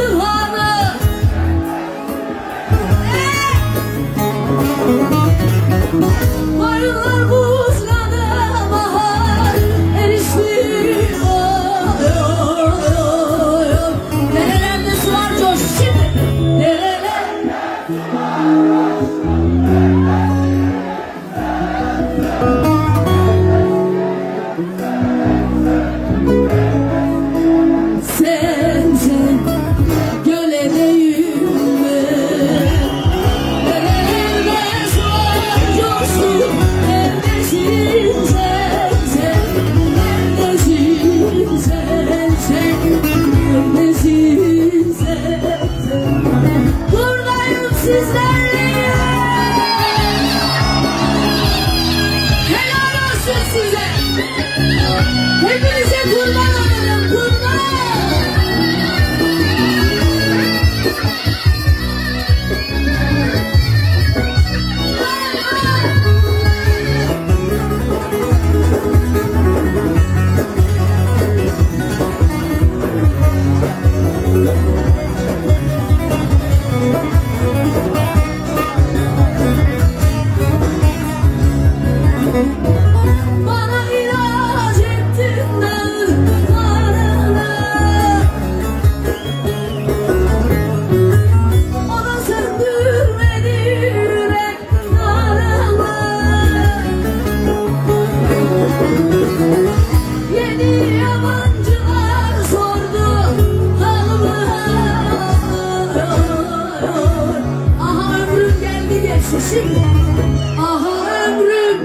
the light. Thank you. Şişirme aha ömrüm